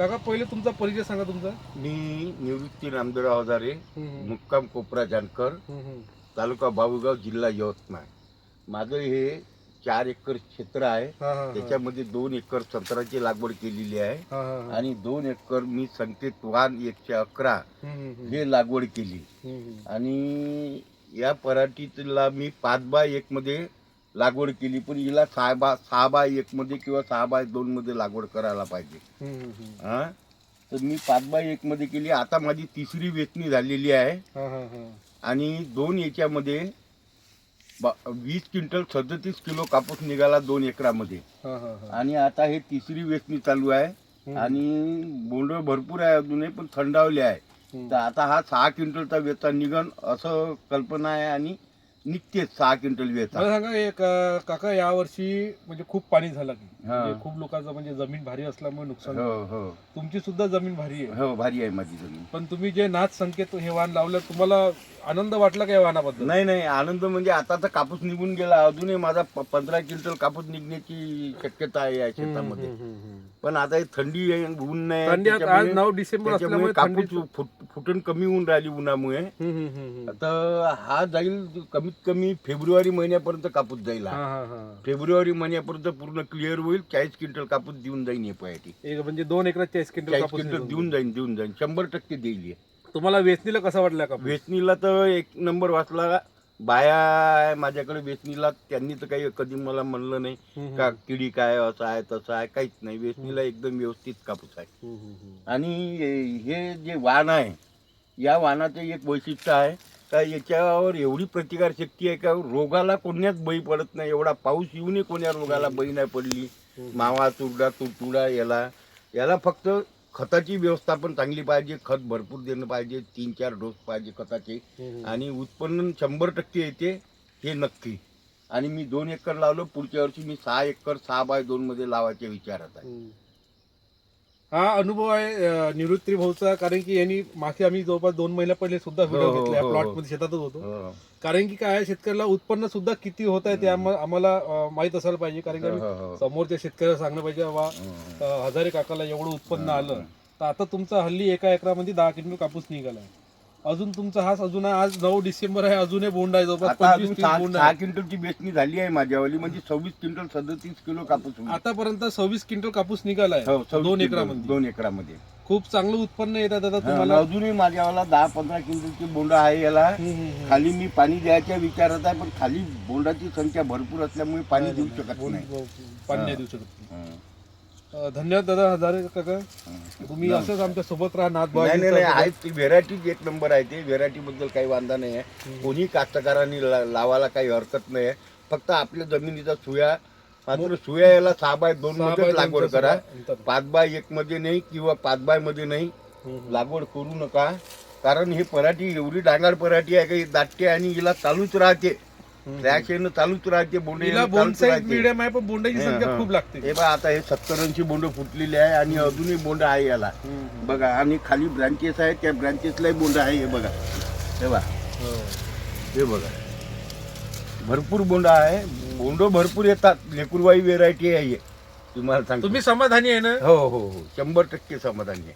काका पहिले तुमचा परिचय सांगा तुमचा. मी निवृत्ती नामदेवराव हजारे मुक्काम कोपरा जानकर तालुका बाबुगाव जिल्हा यवतमाळ. माझं हे चार एकर क्षेत्र आहे. त्याच्यामध्ये दोन एकर संत्र्याची लागवड केलेली आहे. आणि दोन एकर मी संकेत वान एकशे अकरा हे लागवड केली. आणि या पराठीला मी पाच बाय एक मध्ये लागवड केली पण हिला सहा बा सहा बाय एक मध्ये किंवा सहा बाय दोन मध्ये लागवड करायला पाहिजे. हा? तर मी पाच बाय एक मध्ये केली. आता माझी तिसरी वेचणी झालेली आहे. आणि दोन याच्यामध्ये वीस क्विंटल सदतीस किलो कापूस निघाला दोन एकरामध्ये. आणि आता हे तिसरी वेचणी चालू आहे. आणि बोंड भरपूर आहे अजूनही पण थंडावले आहे. तर आता हा सहा क्विंटलचा वेचा निघन असं कल्पना आहे आणि निघतेच सहा क्विंटल मला सांगा एक अं, काका यावर्षी म्हणजे खूप पाणी झालं की. हा. म्हणजे खूप लोकांचं म्हणजे जमीन भारी असल्यामुळे नुकसान हो. हो. तुमची सुद्धा जमीन भारी आहे. हो भारी आहे माझी जमीन. पण तुम्ही जे नाच संकेत हे वाहन लावलं तुम्हाला आनंद वाटला का या वाहनाबद्दल नाही नाही आनंद म्हणजे आता तर कापूस निघून गेला. अजूनही माझा प- पंधरा क्विंटल कापूस निघण्याची शक्यता आहे या शेतामध्ये. पण आता हे थंडी आहे ऊन नाही थंडी आता आज त्याच्यामुळे- नऊ डिसेंबर त्याच्यामुळे असल्यामुळे कापूस फुट- फुटून कमी होऊन राहिली उन्हामुळे. आता हा जाईल कमीत कमी फेब्रुवारी महिन्यापर्यंत कापूस जाईल हा. फेब्रुवारी महिन्यापर्यंत पूर्ण क्लिअर होईल चाळीस क्विंटल कापूस देऊन जाईन हे पयाटी एक म्हणजे दोन एकरात चाळीस क्विंटल चाळीस कापूस क्विंटल निघून देऊन जाईन देऊन जाईन. शंभर टक्के देईल हे. तुम्हाला वेचणीला कसा वाटला कापूस? वेचणीला तर एक नंबर वाचला. बाया आहे माझ्याकडे वेचणीला त्यांनी तर काही कधी मला म्हणलं नाही का किडी काय असं आहे तसं आहे काहीच नाही. वेचणीला एकदम व्यवस्थित कापूस आहे. आणि हे जे वाण आहे या वाणाचं एक वैशिष्ट्य आहे का याच्यावर एवढी प्रतिकार शक्ती आहे का रोगाला कोण्याच बळी पडत नाही. एवढा पाऊस येऊनही कोण्या रोगाला बळी नाही पडली. मावा तुरडा तुडतुडा याला याला फक्त खताची व्यवस्थापन चांगली पाहिजे खत भरपूर देणं पाहिजे तीन चार डोस पाहिजे खताचे. आणि उत्पन्न शंभर टक्के येते हे नक्की आणि मी दोन एकर लावलं पुढच्या वर्षी मी सहा एकर सहा बाय दोन मध्ये लावायच्या विचारात आहे. हा अनुभव आहे निवृत्ती भाऊचा कारण की यांनी मागे आम्ही जवळपास दोन महिन्या पहिले सुद्धा व्हिडिओ घेतला प्लॉट. मध्ये शेतातच होतो हो. कारण की काय शेतकऱ्याला उत्पन्न सुद्धा किती होत आहे ते आम्हा- आम्हाला माहीत असायला पाहिजे कारण की हो, आम्ही हो. समोरच्या शेतकऱ्याला सांगणं पाहिजे बाबा हजारे काकाला एवढं उत्पन्न आलं तर आता तुमचा हल्ली एका एकरामध्ये दहा क्विंटल कापूस निघाला अजून तुमचा हाच अजून आहे. आज नऊ डिसेंबर आहे अजूनही बोंड आहे जवळपास आता पंचवीस अजून तीस सहा बोंड सहा आहे क्विंटलची बेचणी झाली आहे माझ्यावाली म्हणजे सव्वीस क्विंटल सदतीस किलो कापूस होईल. आतापर्यंत सव्वीस क्विंटल कापूस निघालाय हो, सव्वीस दोन क्विंटल, एकरामध्ये. दोन एकरामध्ये. खूप चांगलं उत्पन्न येत आहे दादा हा, तुम्हाला. अजूनही माझ्यावाला दहा पंधरा क्विंटलची बोंड आहे याला. हम्म, हम्म, हम्म. खाली मी पाणी द्यायच्या विचारात आहे पण खाली बोंडाची संख्या भरपूर असल्यामुळे पाणी देऊ शकत नाही. पाणी नाही देऊ शकत. हा, अं, धन्यवाद दादा हजारे काका. तुम्ही असंच आमच्यासोबत राहा नाथ नाही नाही नाही आहे ती. व्हेरायटीच एक नंबर आहे ते. व्हेरायटी बद्दल काही वांधा नाही आहे. कोणी कास्तकारांनी लावायला काही हरकत नाही आहे. फक्त आपल्या जमिनीचा सुया मात्र सुया याला सहा बाय दोन मध्ये लागवड करा. पाच बाय एक मध्ये नाही किंवा पाच बायमध्ये नाही. लागवड करू नका. कारण ही पराठी एवढी डांगाळ पराठी आहे का दाटते आणि हिला चालूच राहते. येणं चालूच राहते बोंडे मिडियम आहे पण बोंडाची संख्या. खूप लागते. हे बघा आता हे सत्तर ऐंशी बोंड फुटलेले आहे आणि अजूनही बोंड आहे याला. बघा आणि खाली ब्रांचेस आहेत त्या ब्रांचेसलाही बोंड आहे हे बघा. हे बघा हो. हे बघा. भरपूर बोंड आहे. बोंड भरपूर येतात. लेकुरवाई व्हेरायटी आहे हे. तुम्हाला सांगतो. तुम्ही समाधानी आहे ना? हो हो हो. शंभर टक्के समाधानी आहे.